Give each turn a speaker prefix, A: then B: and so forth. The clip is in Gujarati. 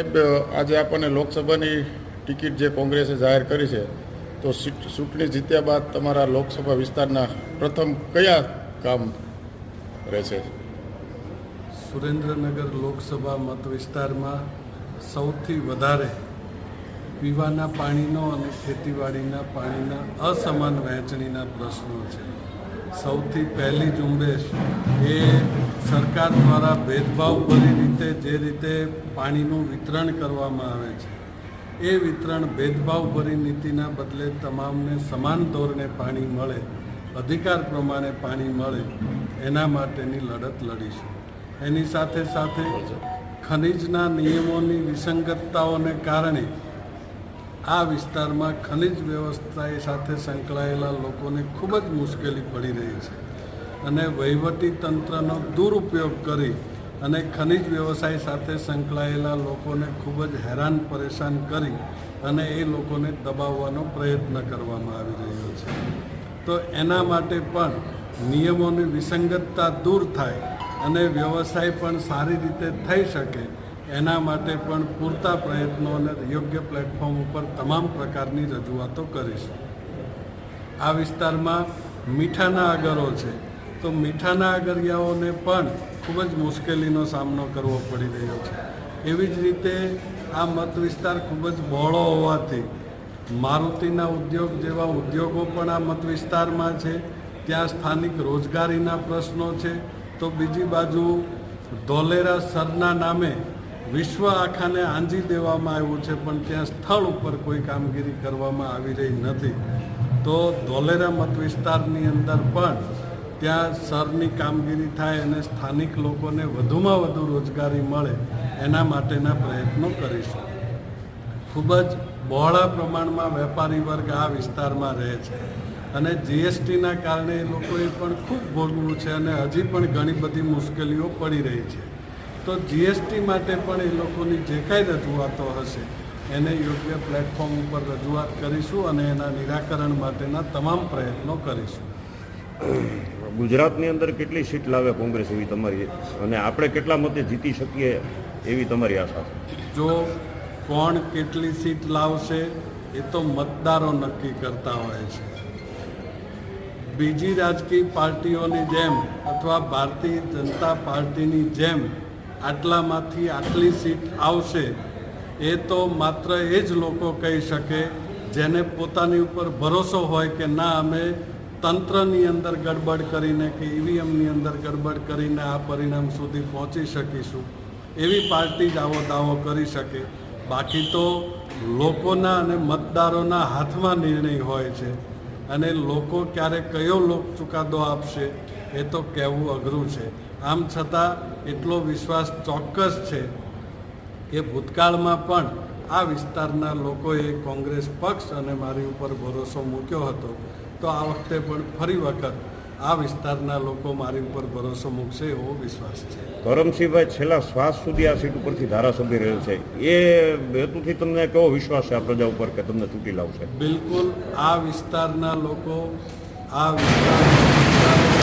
A: સાહેબ આજે આપણને લોકસભાની ટિકિટ જે કોંગ્રેસે જાહેર કરી છે, તો ચૂંટણી જીત્યા બાદ તમારા લોકસભા વિસ્તારના પ્રથમ કયા કામ રહેશે?
B: સુરેન્દ્રનગર લોકસભા મત વિસ્તારમાં સૌથી વધારે પીવાના પાણીનો અને ખેતીવાડીના પાણીના અસમાન વહેંચણીના પ્રશ્નો છે. સૌથી પહેલી ઝુંબેશ એ સરકાર દ્વારા ભેદભાવભરી રીતે જે રીતે પાણીનું વિતરણ કરવામાં આવે છે, એ વિતરણ ભેદભાવભરી નીતિના બદલે તમામને સમાન ધોરણે પાણી મળે, અધિકાર પ્રમાણે પાણી મળે, એના માટેની લડત લડીશું. એની સાથે સાથે ખનિજના નિયમોની વિસંગતતાઓને કારણે આ વિસ્તારમાં ખનિજ વ્યવસ્થા સાથે સંકળાયેલા લોકોને ખૂબ જ મુશ્કેલી પડી રહી છે. અને વહીવટી તંત્રનો દુરુપયોગ કરી અને ખનિજ વ્યવસાય સાથે સંકળાયેલા લોકોને ખૂબ જ હેરાન પરેશાન કરી અને એ લોકોને દબાવવાનો પ્રયત્ન કરવામાં આવી રહ્યો છે. તો એના માટે પણ નિયમોની વિસંગતતા દૂર થાય અને વ્યવસાય પણ સારી રીતે થઈ શકે એના માટે પણ પૂરતા પ્રયત્નો અને યોગ્ય પ્લેટફોર્મ ઉપર તમામ પ્રકારની રજૂઆતો કરીશું. આ વિસ્તારમાં મીઠાના આગરો છે. તો મીઠાના અગરિયાઓને પણ ખૂબ જ મુશ્કેલીનો સામનો કરવો પડી રહ્યો છે. એવી જ રીતે આ મત વિસ્તાર ખૂબ જ બહોળો હોવાથી મારુતિના ઉદ્યોગ જેવા ઉદ્યોગો પણ આ મત વિસ્તારમાં છે. ત્યાં સ્થાનિક રોજગારીના પ્રશ્નો છે. તો બીજી બાજુ ધોલેરા સરના નામે વિશ્વ આખાને આંજી દેવામાં આવ્યું છે, પણ ત્યાં સ્થળ ઉપર કોઈ કામગીરી કરવામાં આવી રહી નથી. તો ધોલેરા મત વિસ્તારની અંદર પણ ત્યાં સરની કામગીરી થાય અને સ્થાનિક લોકોને વધુમાં વધુ રોજગારી મળે એના માટેના પ્રયત્નો કરીશું. ખૂબ જ બહોળા પ્રમાણમાં વેપારી વર્ગ આ વિસ્તારમાં રહે છે અને જીએસટીના કારણે એ લોકોએ પણ ખૂબ ભોગવું છે અને હજી પણ ઘણી બધી મુશ્કેલીઓ પડી રહી છે. તો જીએસટી માટે પણ એ લોકોની જે કાંઈ રજૂઆતો હશે એને યોગ્ય પ્લેટફોર્મ ઉપર રજૂઆત કરીશું અને એના નિરાકરણ માટેના તમામ પ્રયત્નો કરીશું.
C: ગુજરાતની અંદર કેટલી સીટ લાવે કોંગ્રેસ એવી તમારી અને આપણે કેટલા મતે જીતી શકીએ એવી તમારી આશા છે?
B: જો કોણ કેટલી સીટ લાવશે એ તો મતદારો નક્કી કરતા હોય છે. બીજી રાજકીય પાર્ટીઓની જેમ અથવા ભારતીય જનતા પાર્ટીની જેમ આટલામાંથી આટલી સીટ આવશે, એ તો માત્ર એ જ લોકો કહી શકે જેને પોતાની ઉપર ભરોસો હોય કે ના, અમે તંત્રની અંદર ગડબડ કરીને કે ઈવીએમની અંદર ગડબડ કરીને આ પરિણામ સુધી પહોંચી શકીશું. એવી પાર્ટી જ આવો દાવો કરી શકે. બાકી તો લોકોના અને મતદારોના હાથમાં નિર્ણય હોય છે અને લોકો ક્યારે કયો લોક ચુકાદો આપશે એ તો કહેવું અઘરું છે. આમ છતાં એટલો વિશ્વાસ ચોક્કસ છે કે ભૂતકાળમાં પણ આ વિસ્તારના લોકોએ કોંગ્રેસ પક્ષ અને મારી ઉપર ભરોસો મૂક્યો હતો. તો આ વખતે પણ ફરી વખત આ વિસ્તારના લોકો મારી ઉપર ભરોસો મૂકશે એવો વિશ્વાસ છે.
C: કરમસિંહભાઈ છેલ્લા શ્વાસ સુધી આ સીટ ઉપરથી ધારાસભ્ય રહેલ છે. એ હેતુથી તમને કેવો વિશ્વાસ છે આ પ્રજા ઉપર કે તમને ચૂંટી લાવશે?
B: બિલકુલ આ વિસ્તારના લોકો આ વિસ્તાર